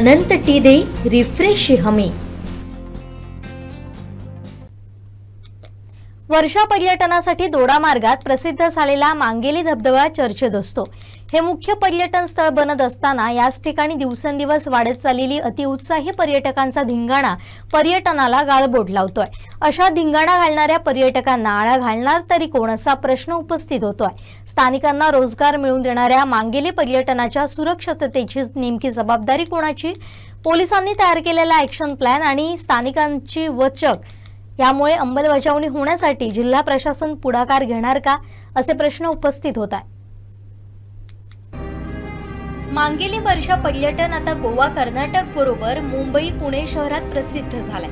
अनंत T दे refresh हमी. वर्षा पर्यटनासाठी दोडा मार्गात प्रसिद्ध झालेला मांगेली धबधबा चर्चेत असतो हे मुख्य पर्यटन स्थळ बनत असताना याच ठिकाणी दिवसेंदिवस वाढत चाललेली अतिउत्साही पर्यटकांचा धिंगाणा पर्यटनाला गाळबोट लावतोय. अशा धिंगाणा घालणाऱ्या पर्यटकांना आळा घालणार तरी कोण असा प्रश्न उपस्थित होतोय. स्थानिकांना रोजगार मिळवून देणाऱ्या मांगेली पर्यटनाच्या सुरक्षिततेची नेमकी जबाबदारी कोणाची? पोलिसांनी तयार केलेला ॲक्शन प्लॅन आणि स्थानिकांची वचक यामुळे अंमलबजावणी होण्यासाठी जिल्हा प्रशासन पुढाकार घेणार का? असे प्रश्न उपस्थित होत आहे मांगेली वर्ष पर्यटन आता गोवा कर्नाटक बरोबर मुंबई पुणे शहरात प्रसिद्ध झालाय.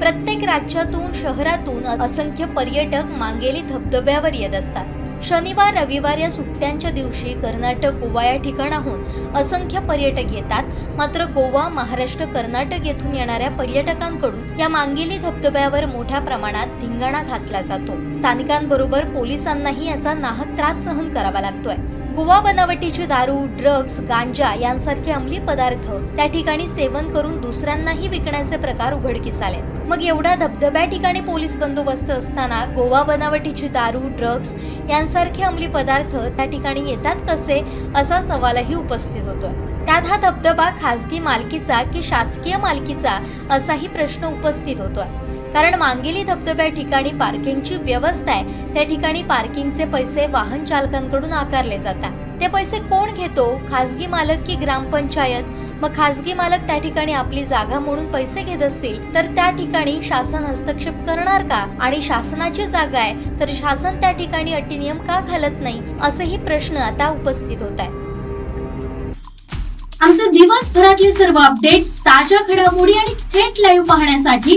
प्रत्येक राज्यातून शहरातून असंख्य पर्यटक मांगेली धबधब्यावर येत असतात. शनिवार रविवार या सुट्ट्यांच्या दिवशी कर्नाटक गोवा या ठिकाणाहून असंख्य पर्यटक येतात. मात्र गोवा महाराष्ट्र कर्नाटक येथून येणाऱ्या पर्यटकांकडून या मांगेली धबधब्यावर मोठ्या प्रमाणात धिंगाणा घातला जातो. स्थानिकांबरोबर पोलिसांनाही याचा नाहक त्रास सहन करावा लागतोय. गोवा बनावटीची दारू ड्रग्ज गांजा यांसारखे अंमली पदार्थ त्या ठिकाणी सेवन करून दुसऱ्यांनाही विकण्याचे प्रकार उघडकीस आले. मग एवढा धबधब्या ठिकाणी पोलीस बंदोबस्त असताना गोवा बनावटीची दारू ड्रग्ज यांसारखे अंमली पदार्थ त्या ठिकाणी येतात कसे? असा सवालही उपस्थित होतो. त्यात हा धबधबा खासगी मालकीचा की शासकीय मालकीचा असाही प्रश्न उपस्थित होतोय. कारण मांगेली धबधब्या ठिकाणी पार्किंगची व्यवस्था आहे. त्या ठिकाणी पार्किंगचे पैसे वाहन चालकांकडून आकारले जातात. ते पैसे कोण घेतो? खासगी मालक की ग्रामपंचायत? मग खासगी मालक त्या ठिकाणी आपली जागा म्हणून पैसे घेत असतील तर त्या ठिकाणी शासन हस्तक्षेप करणार का? आणि शासनाची जागा आहे तर शासन त्या ठिकाणी अटी नियम का घालत नाही? असेही प्रश्न आता उपस्थित होत आहे आमचे दिवसभरातले सर्व अपडेट्स ताज्या घडामोडी आणि थेट लाईव्ह पाहण्यासाठी